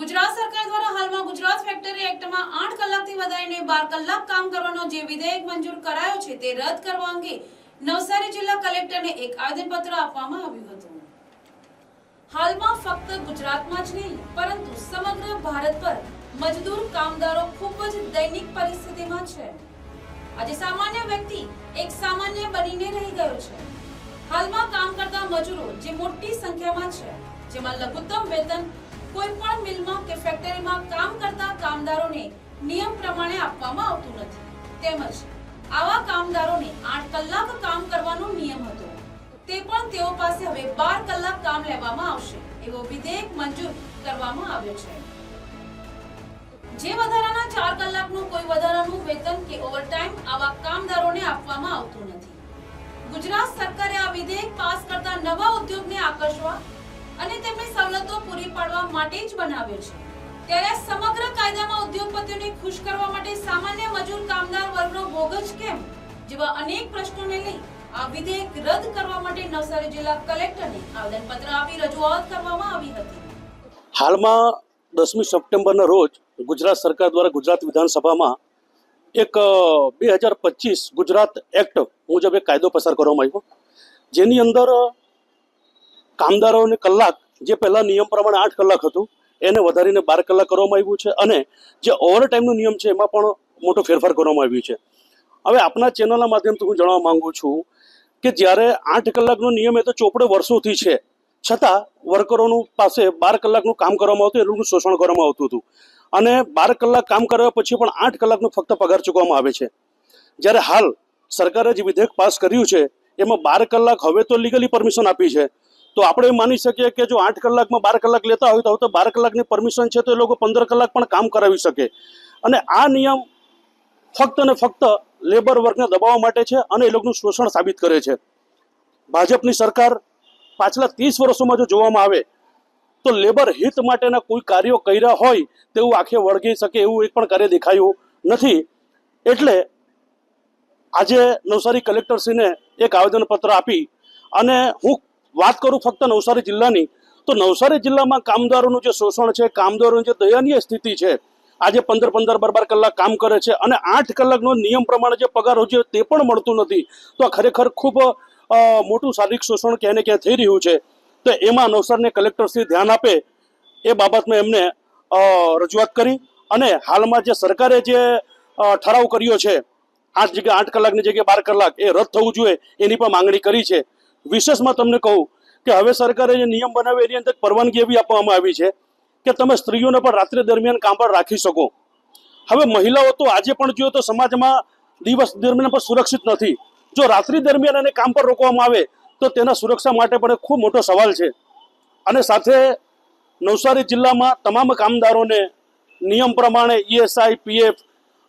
ગુજરાત સરકાર દ્વારા હાલમાં ગુજરાત ફેક્ટરી એક્ટમાં આઠ કલાકથી વધારીને બાર કલાક કામ કરવાનો જે વિધેયક મંજૂર કરાયો છે તે રદ કરવા અંગે નવસારી જિલ્લા કલેક્ટરને એક આવેદનપત્ર આપવામાં આવ્યું હતું. હાલમાં ફક્ત ગુજરાતમાં જ નહીં, પરંતુ સમગ્ર ભારત પર મજદૂર કામદારો ખૂબ જ દૈનિક પરિસ્થિતિમાં છે. આજે સામાન્ય વ્યક્તિ એક સામાન્ય બનીને રહી ગયો છે. હાલમાં કામ કરતા મજૂરો જે મોટી સંખ્યામાં છે, જેમાં લઘુત્તમ વેતન કોઈ પણ મિલમાં કે ફેક્ટરીમાં કામ કરતા કામદારોને નિયમ પ્રમાણે આપવામાં આવતું નથી. તેમજ આવા કામદારોને 8 કલાક કામ કરવાનો નિયમ હતો. તે પણ તેઓ પાસે હવે 12 કલાક કામ લેવામાં આવશે, એવો વિધેયક મંજૂર કરવામાં આવ્યો છે. જે વધારાના ચાર કલાકનું કોઈ વધારાનું વેતન કે ઓવરટાઈમ આવા કામદારોને આપવામાં આવતું નથી. ગુજરાત સરકારે આ વિધેયક પાસ કરતા નવા ઉદ્યોગને આકર્ષવા અને તેમને સવલતો પાડવા માટે જ બનાવ્યો છે. ત્યારે સમગ્ર કાયદામાં ઉદ્યોગપતિઓને ખુશ કરવા માટે સામાન્ય મજૂર કામદાર વર્ગનો જ કેમ? જેવા અનેક પ્રશ્નોને લઈ આ વિધેયક રદ કરવા માટે નવસારી જિલ્લા કલેક્ટરને આવેદનપત્ર આપી રજૂઆત કરવામાં આવી હતી. હાલમાં દસમી સપ્ટેમ્બરના રોજ ગુજરાત સરકાર દ્વારા ગુજરાત વિધાનસભામાં એક બે હજાર પચીસ ગુજરાત એક્ટ મુજબ એક કાયદો પસાર કરવામાં આવ્યો. જેની અંદર કામદારોને કલાક જે પહેલાં નિયમ પ્રમાણે આઠ કલાક હતું, એને વધારીને બાર કલાક કરવામાં આવ્યું છે અને જે ઓવરટાઈમનો નિયમ છે, એમાં પણ મોટો ફેરફાર કરવામાં આવ્યો છે. હવે આપના ચેનલના માધ્યમથી હું જણાવવા માંગુ છું કે જ્યારે આઠ કલાકનો નિયમ એ તો ચોપડે વર્ષોથી છે, છતાં વર્કરોનું પાસે બાર કલાકનું કામ કરવામાં આવતું એ શોષણ કરવામાં આવતું હતું. અને બાર કલાક કામ કર્યા પછી પણ આઠ કલાકનો ફક્ત પગાર ચૂકવવામાં આવે છે. જ્યારે હાલ સરકારે જે વિધેયક પાસ કર્યું છે, એમાં બાર કલાક હવે તો લીગલી પરમિશન આપી છે. તો આપણે માની શકીએ કે જો આઠ કલાકમાં બાર કલાક લેતા હોય તો બાર કલાકની પરમિશન છે તો એ લોકો પંદર કલાક પણ કામ કરાવી શકે. અને આ નિયમ ફક્ત ને ફક્ત લેબર વર્ગને દબાવવા માટે છે અને એ લોકોનું શોષણ સાબિત કરે છે. ભાજપની સરકાર પાછલા ત્રીસ વર્ષોમાં જો જોવામાં આવે તો લેબર હિત માટેના કોઈ કાર્યો કર્યા હોય તેવું આંખે વળગી શકે એવું એક પણ કાર્ય દેખાયું નથી. એટલે આજે નવસારી કલેક્ટરશ્રીને એક આવેદનપત્ર આપી અને હું વાત કરું ફક્ત નવસારી જિલ્લાની, તો નવસારી જિલ્લામાં કામદારોનું જે શોષણ છે, કામદારોની જે દયનીય સ્થિતિ છે, આજે પંદર પંદર બાર બાર કલાક કામ કરે છે અને આઠ કલાકનો નિયમ પ્રમાણે જે પગાર હોય છે તે પણ મળતું નથી. તો આ ખરેખર ખૂબ મોટું શારીરિક શોષણ ક્યાંય ક્યાં થઈ રહ્યું છે. તો એમાં નવસારને કલેક્ટરશ્રી ધ્યાન આપે એ બાબતમાં એમને રજૂઆત કરી અને હાલમાં જે સરકારે જે ઠરાવ કર્યો છે, આઠ જગ્યા, આઠ કલાકની જગ્યાએ બાર કલાક એ રદ થવું જોઈએ એની પણ માંગણી કરી છે. વિશેષમાં તમને કહું કે હવે સરકારે જે નિયમ બનાવ્યો એની અંદર પરવાનગી એવી આપવામાં આવી છે કે તમે સ્ત્રીઓને પણ રાત્રિ દરમિયાન કામ પર રાખી શકો. હવે મહિલાઓ તો આજે પણ જોઈએ તો સમાજમાં દિવસ દરમિયાન પણ સુરક્ષિત નથી. જો રાત્રિ દરમિયાન એને કામ પર રોકવામાં આવે તો તેના સુરક્ષા માટે પણ ખૂબ મોટો સવાલ છે. અને સાથે નવસારી જિલ્લામાં તમામ કામદારોને નિયમ પ્રમાણે ઈએસઆઈ પીએફ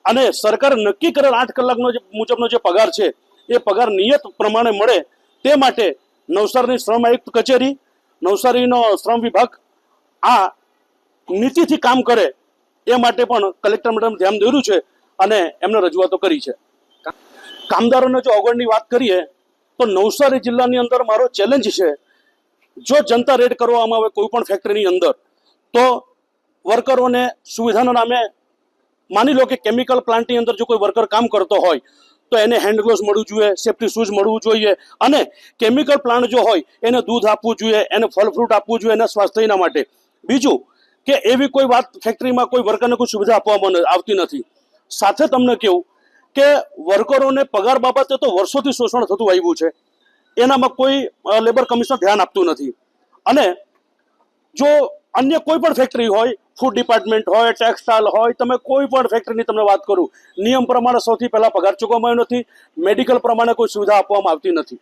અને સરકાર નક્કી કરેલ આઠ કલાકનો જે મુજબનો જે પગાર છે, એ પગાર નિયત પ્રમાણે મળે તે માટે નવસારીની શ્રમ આયુક્ત કચેરી, નવસારીનો શ્રમ વિભાગ આ નીતિથી કામ કરે એ માટે પણ કલેક્ટર મેડમ ધ્યાન દોર્યું છે અને એમને રજૂઆતો કરી છે. કામદારોને જો અગવડની વાત કરીએ, તો નવસારી જિલ્લાની અંદર મારો ચેલેન્જ છે, જો જનતા રેડ કરવામાં આવે કોઈ પણ ફેક્ટરીની અંદર, તો વર્કરોને સુવિધાના નામે માની લો કે કેમિકલ પ્લાન્ટની અંદર જો કોઈ વર્કર કામ કરતો હોય તો એને હેન્ડ ગ્લોવ્સ મળવું જોઈએ સેફ્ટી શૂઝ મળવું જોઈએ અને કેમિકલ પ્લાન્ટ જો હોય, એને દૂધ આપવું જોઈએ, એને ફળ ફ્રૂટ આપવું જોઈએ એના સ્વાસ્થ્યના માટે. બીજું કે એવી કોઈ વાત ફેક્ટરીમાં કોઈ વર્કરને કોઈ સુવિધા આપવામાં આવતી નથી. સાથે તમને કેવું કે વર્કરોને પગાર બાબતે તો વર્ષોથી શોષણ થતું આવ્યું છે. એનામાં કોઈ લેબર કમિશનર ધ્યાન આપતું નથી. અને જો અન્ય કોઈ પણ ફેક્ટરી હોય ફૂડ ડિપાર્ટમેન્ટ હોય ટેક્સટાઇલ હોય, તમે કોઈ પણ ફેક્ટરીની તમને વાત કરું, નિયમ પ્રમાણે સૌથી પહેલા પગાર ચૂકવવામાં આવ્યો નથી મેડિકલ પ્રમાણે કોઈ સુવિધા આપવામાં આવતી નથી.